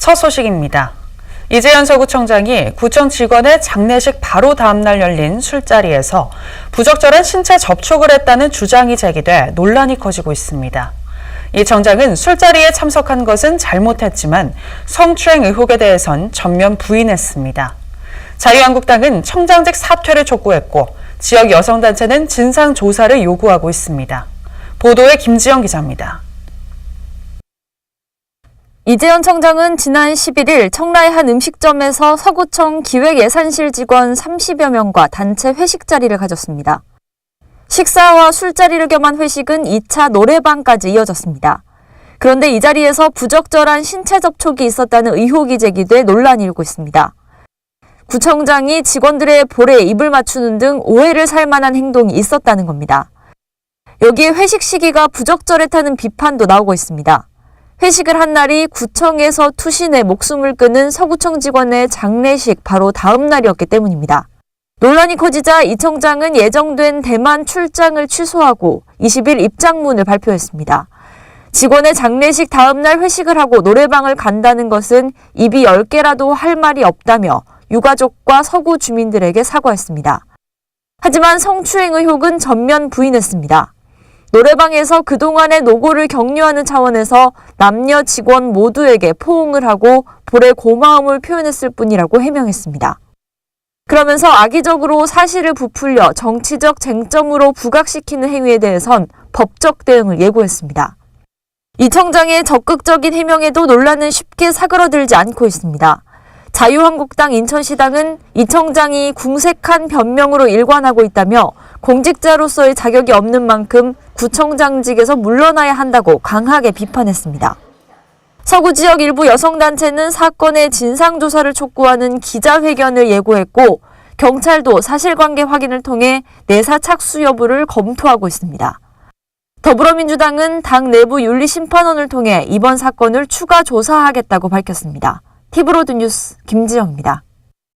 첫 소식입니다. 이재현 서구청장이 구청 직원의 장례식 바로 다음날 열린 술자리에서 부적절한 신체 접촉을 했다는 주장이 제기돼 논란이 커지고 있습니다. 이 청장은 술자리에 참석한 것은 잘못했지만 성추행 의혹에 대해선 전면 부인했습니다. 자유한국당은 청장직 사퇴를 촉구했고 지역 여성단체는 진상조사를 요구하고 있습니다. 보도에 김지영 기자입니다. 이재현 청장은 지난 11일 청라의 한 음식점에서 서구청 기획예산실 직원 30여 명과 단체 회식 자리를 가졌습니다. 식사와 술자리를 겸한 회식은 2차 노래방까지 이어졌습니다. 그런데 이 자리에서 부적절한 신체 접촉이 있었다는 의혹이 제기돼 논란이 일고 있습니다. 구청장이 직원들의 볼에 입을 맞추는 등 오해를 살 만한 행동이 있었다는 겁니다. 여기에 회식 시기가 부적절했다는 비판도 나오고 있습니다. 회식을 한 날이 구청에서 투신해 목숨을 끊은 서구청 직원의 장례식 바로 다음 날이었기 때문입니다. 논란이 커지자 이 청장은 예정된 대만 출장을 취소하고 20일 입장문을 발표했습니다. 직원의 장례식 다음 날 회식을 하고 노래방을 간다는 것은 입이 10개라도 할 말이 없다며 유가족과 서구 주민들에게 사과했습니다. 하지만 성추행 의혹은 전면 부인했습니다. 노래방에서 그동안의 노고를 격려하는 차원에서 남녀 직원 모두에게 포옹을 하고 볼에 고마움을 표현했을 뿐이라고 해명했습니다. 그러면서 악의적으로 사실을 부풀려 정치적 쟁점으로 부각시키는 행위에 대해선 법적 대응을 예고했습니다. 이 청장의 적극적인 해명에도 논란은 쉽게 사그러들지 않고 있습니다. 자유한국당 인천시당은 이 청장이 궁색한 변명으로 일관하고 있다며 공직자로서의 자격이 없는 만큼 구청장직에서 물러나야 한다고 강하게 비판했습니다. 서구 지역 일부 여성단체는 사건의 진상조사를 촉구하는 기자회견을 예고했고 경찰도 사실관계 확인을 통해 내사 착수 여부를 검토하고 있습니다. 더불어민주당은 당 내부 윤리심판원을 통해 이번 사건을 추가 조사하겠다고 밝혔습니다. 티브로드 뉴스 김지영입니다.